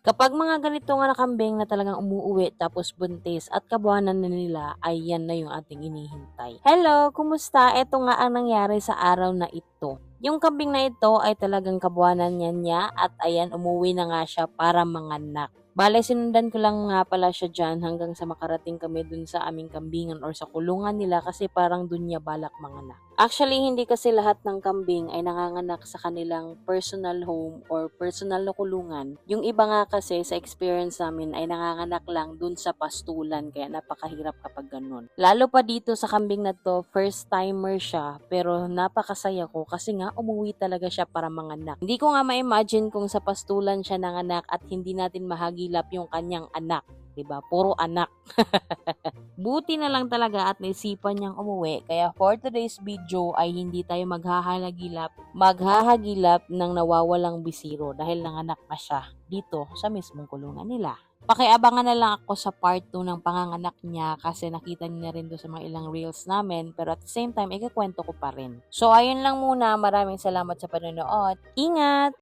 Kapag mga ganito nga nakambing na talagang umuuwi tapos buntis at kabuhanan na nila ay yan na yung ating inihintay. Hello, kumusta? Ito nga ang nangyari sa araw na ito. Yung kambing na ito ay talagang kabuhanan niya niya at ayan umuwi na nga siya para manganak. Bale, sinundan ko lang nga pala siya dyan hanggang sa makarating kami dun sa aming kambingan or sa kulungan nila kasi parang dun niya balak manganak. Actually, hindi kasi lahat ng kambing ay nanganganak sa kanilang personal home or personal na kulungan. Yung iba nga kasi sa experience namin ay nanganganak lang dun sa pastulan kaya napakahirap kapag ganun. Lalo pa dito sa kambing na to, first timer siya pero napakasaya ko kasi nga umuwi talaga siya para manganak. Hindi ko nga ma-imagine kung sa pastulan siya nanganak at hindi natin mahagilap yung kanyang anak. 'di ba? Puro anak. Buti na lang talaga at naisipan niyang umuwi. Kaya for today's video ay hindi tayo maghahalagilap, maghahagilap ng nawawalang bisiro dahil nanganak na siya dito sa mismong kulungan nila. Pakiabangan na lang ako sa part 2 ng panganganak niya kasi nakita niya rin doon sa mga ilang reels namin pero at the same time, ikakwento ko pa rin. So ayun lang muna, maraming salamat sa panonood. Ingat!